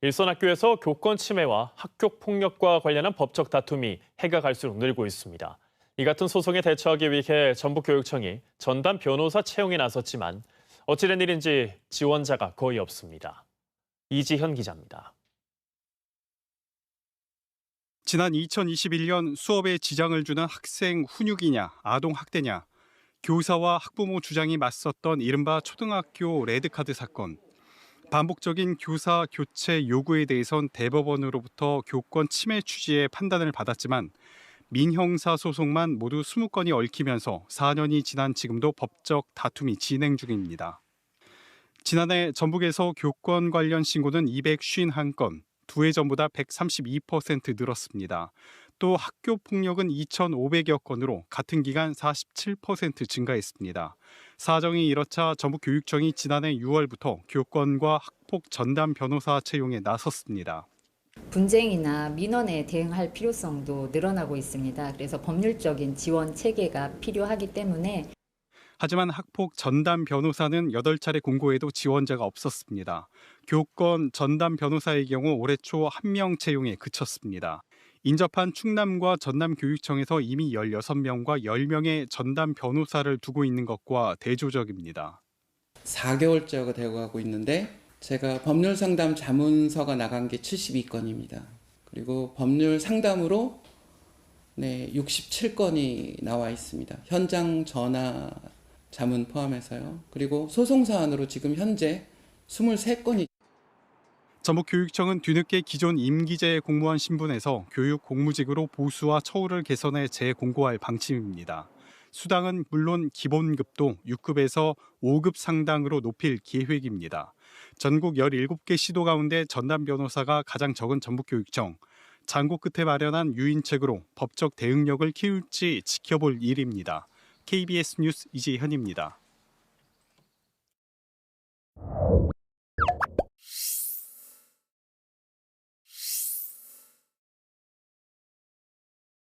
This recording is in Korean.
일선 학교에서 교권 침해와 학교 폭력과 관련한 법적 다툼이 해가 갈수록 늘고 있습니다. 이 같은 소송에 대처하기 위해 전북교육청이 전담 변호사 채용에 나섰지만 어찌된 일인지 지원자가 거의 없습니다. 이지현 기자입니다. 지난 2021년 수업에 지장을 주는 학생 훈육이냐 아동 학대냐 교사와 학부모 주장이 맞섰던 이른바 초등학교 레드카드 사건 반복적인 교사 교체 요구에 대해선 대법원으로부터 교권 침해 취지의 판단을 받았지만 민형사 소송만 모두 20건이 얽히면서 4년이 지난 지금도 법적 다툼이 진행 중입니다. 지난해 전북에서 교권 관련 신고는 251건, 두 해 전보다 132% 늘었습니다. 또 학교 폭력은 2,500여 건으로 같은 기간 47% 증가했습니다. 사정이 이렇자 전북교육청이 지난해 6월부터 교권과 학폭 전담 변호사 채용에 나섰습니다. 분쟁이나 민원에 대응할 필요성도 늘어나고 있습니다. 그래서 법률적인 지원 체계가 필요하기 때문에 하지만 학폭 전담 변호사는 8차례 공고에도 지원자가 없었습니다. 교권 전담 변호사의 경우 올해 초한명 채용에 그쳤습니다. 인접한 충남과 전남교육청에서 이미 16명과 10명의 전담 변호사를 두고 있는 것과 대조적입니다. 4개월째가 되어 가고 있는데 제가 법률 상담 자문서가 나간 게 72건입니다. 그리고 법률 상담으로 네, 67건이 나와 있습니다. 현장 전화 자문 포함해서요. 그리고 소송 사안으로 지금 현재 23건이 전북교육청은 뒤늦게 기존 임기제 공무원 신분에서 교육 공무직으로 보수와 처우를 개선해 재공고할 방침입니다. 수당은 물론 기본급도 6급에서 5급 상당으로 높일 계획입니다. 전국 17개 시도 가운데 전담 변호사가 가장 적은 전북교육청. 장고 끝에 마련한 유인책으로 법적 대응력을 키울지 지켜볼 일입니다. KBS 뉴스 이재현입니다.